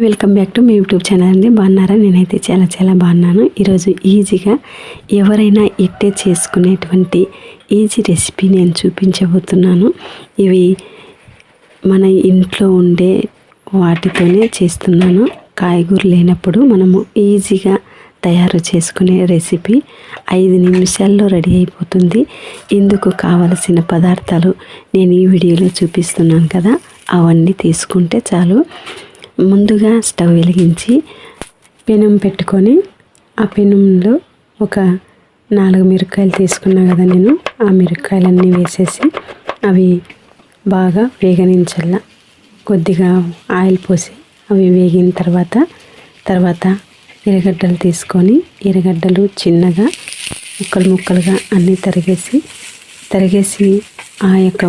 Welcome back to మీ YouTube channel అండి. బాగున్నారా? నేనైతే చాలా చాలా బాగున్నాను. ఈరోజు ఈజీగా ఎవరైనా ఇట్టే చేసుకునేటువంటి ఈజీ రెసిపీ నేను చూపించబోతున్నాను. ఇవి మన ఇంట్లో ఉండే వాటితోనే చేస్తున్నాను. కాయగూర లేనప్పుడు మనము ఈజీగా తయారు చేసుకునే రెసిపీ ఐదు నిమిషాల్లో రెడీ అయిపోతుంది. ఇందుకు కావలసిన పదార్థాలు నేను ఈ వీడియోలో చూపిస్తున్నాను కదా. అవన్నీ తీసుకుంటే చాలు. ముందుగా స్టవ్ వెలిగించి పెనం పెట్టుకొని ఆ పెనంలో ఒక నాలుగు మిరపకాయలు తీసుకున్నా కదా నేను ఆ మిరపకాయలన్నీ వేసేసి అవి బాగా వేగనించాల కొద్దిగా ఆయిల్ పోసి అవి వేగిన తర్వాత తర్వాత ఎర్రగడ్డలు తీసుకొని ఎర్రగడ్డలు చిన్నగా ముక్కలు ముక్కలుగా అన్నీ తరిగేసి తరిగేసి ఆ యొక్క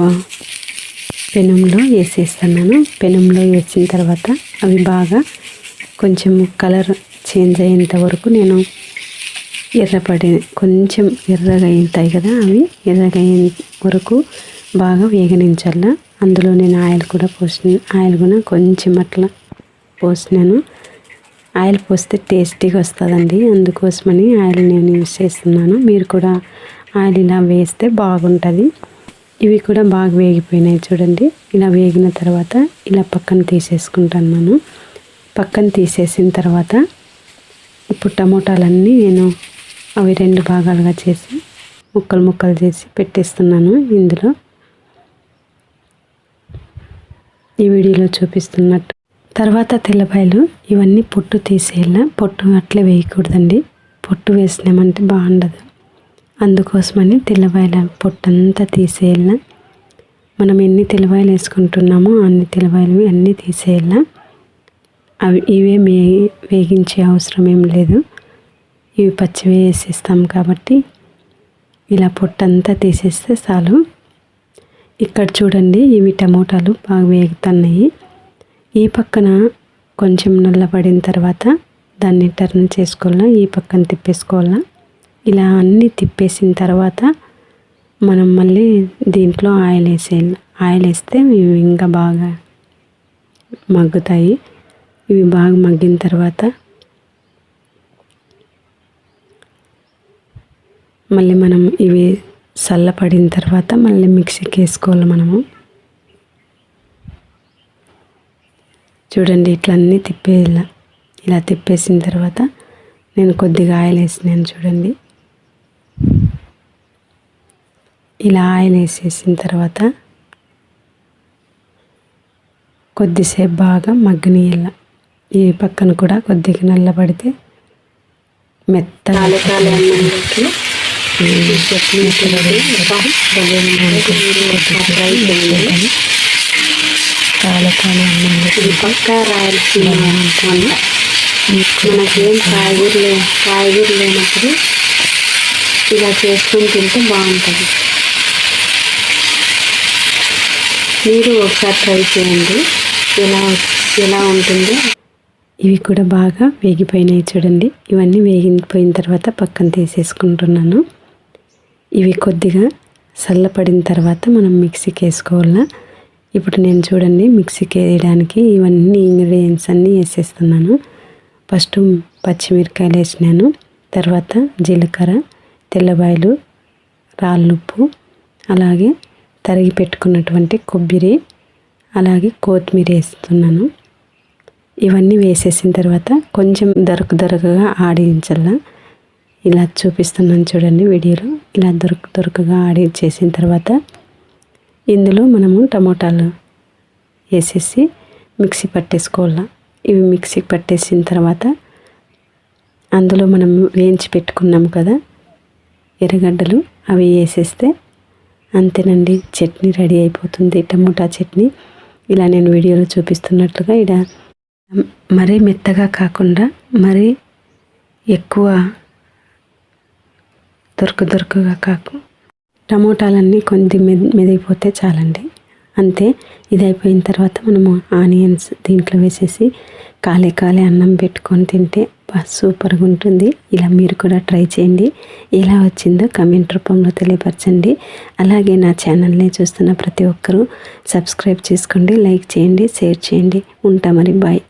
పెనంలో వేసేస్తున్నాను. పెనంలో వేసిన తర్వాత అవి బాగా కొంచెం కలర్ చేంజ్ అయ్యేంత వరకు నేను ఎర్రపడి కొంచెం ఎర్రగా అవుతాయి కదా అవి ఎర్రగా అయ్యే వరకు బాగా వేగనించాల. అందులో నేను ఆయిల్ కూడా పోసిన ఆయిల్ కూడా కొంచెం అట్లా పోసినాను. ఆయిల్ పోస్తే టేస్టీగా వస్తుందండి అందుకోసమని ఆయిల్ నేను యూస్ చేస్తున్నాను. మీరు కూడా ఆయిల్ ఇలా వేస్తే బాగుంటుంది. ఇవి కూడా బాగా వేగిపోయినాయి చూడండి. ఇలా వేగిన తర్వాత ఇలా పక్కన తీసేసుకుంటున్నాను పక్కన తీసేసిన తర్వాత ఇప్పుడు టమోటాలన్నీ నేను అవి రెండు భాగాలుగా చేసి ముక్కలు ముక్కలు చేసి పెట్టేస్తున్నాను ఇందులో. ఈ వీడియోలో చూపిస్తున్నట్టు. తర్వాత తెల్లబాయలు ఇవన్నీ పొట్టు తీసేయాల? పొట్టు అట్లే వేయకూడదండి. పొట్టు వేసినామంటే బాగుండదు. అందుకోసమని తెల్లవాయల పొట్టంతా తీసేయాల మనం ఎన్ని తెల్లవాయలు వేసుకుంటున్నామో అన్ని తెల్లవాయలు అన్నీ తీసేయాల అవి ఇవే మే వేగించే అవసరం ఏం లేదు. ఇవి పచ్చివే వేసేస్తాం కాబట్టి ఇలా పొట్టంతా తీసేస్తే చాలు. ఇక్కడ చూడండి ఇవి టమోటాలు బాగా వేగుతున్నాయి. ఈ పక్కన కొంచెం నల్లబడిన తర్వాత దాన్ని టర్న్ చేసుకోవాలా? ఈ పక్కన తిప్పేసుకోవాలా? ఇలా అన్నీ తిప్పేసిన తర్వాత మనం మళ్ళీ దీంట్లో ఆయిల్ వేసేయాలి. ఆయిల్ వేస్తే ఇవి ఇంకా బాగా మగ్గుతాయి. ఇవి బాగా మగ్గిన తర్వాత మళ్ళీ మనం ఇవి చల్లపడిన తర్వాత మళ్ళీ మిక్సీకి వేసుకోవాలి మనము. చూడండి ఇట్లా అన్నీ తిప్పేయాల ఇలా తిప్పేసిన తర్వాత నేను కొద్దిగా ఆయిల్ వేసినాను చూడండి. ఇలా ఆయిల్ వేసేసిన తర్వాత కొద్దిసేపు బాగా మగ్గనీయాల ఈ పక్కన కూడా కొద్దిగా నల్లబడితే మెత్తగా కాలకాలం పక్క మనకేం కాయగూరలు కాయగూరలు లేనప్పుడు ఇలా చేసుకొని తింటే బాగుంటుంది. మీరు ఒకసారి ట్రై చేయండి. ఎలా ఎలా ఉంటుందో? ఇవి కూడా బాగా వేగిపోయినాయి చూడండి. ఇవన్నీ వేగిపోయిన తర్వాత పక్కన తీసేసుకుంటున్నాను. ఇవి కొద్దిగా చల్లపడిన తర్వాత మనం మిక్సీకి వేసుకోవాలా? ఇప్పుడు నేను చూడండి మిక్సీకి వేయడానికి ఇవన్నీ ఇంగ్రీడియంట్స్ అన్నీ వేసేస్తున్నాను. ఫస్ట్ పచ్చిమిరకాయలు వేసినాను. తర్వాత జీలకర్ర తెల్లబాయలు రాళ్ళుప్పు అలాగే తరిగి పెట్టుకున్నటువంటి కొబ్బరి అలాగే కొత్తిమీర వేస్తున్నాను. ఇవన్నీ వేసేసిన తర్వాత కొంచెం దొరక దొరకగా ఆడించాల ఇలా చూపిస్తున్నాను చూడండి వీడియోలో. ఇలా దొరక దొరకగా ఆడించేసిన తర్వాత ఇందులో మనము టమోటాలు వేసేసి మిక్సీ పట్టేసుకోవాలా. ఇవి మిక్సీ పట్టేసిన తర్వాత అందులో మనం వేయించి పెట్టుకున్నాము కదా ఎర్రగడ్డలు అవి వేసేస్తే అంతేనండి. చట్నీ రెడీ అయిపోతుంది. టమోటా చట్నీ. ఇలా నేను వీడియోలో చూపిస్తున్నట్లుగా ఇక్కడ మరీ మెత్తగా కాకుండా మరీ ఎక్కువ దొరక దొరకగా కాకు టమోటాలన్నీ కొద్ది మెది మెదిగిపోతే చాలండి. అంతే. ఇది అయిపోయిన తర్వాత మనము ఆనియన్స్ దీంట్లో వేసేసి కాలే కాలే అన్నం పెట్టుకొని తింటే సూపర్గా ఉంటుంది ఇలా మీరు కూడా ట్రై చేయండి. ఎలా వచ్చిందో కమెంట్ రూపంలో తెలియపరచండి. అలాగే నా ఛానల్ని చూస్తున్న ప్రతి ఒక్కరూ సబ్స్క్రైబ్ చేసుకోండి లైక్ చేయండి షేర్ చేయండి. ఉంటా మరి బాయ్.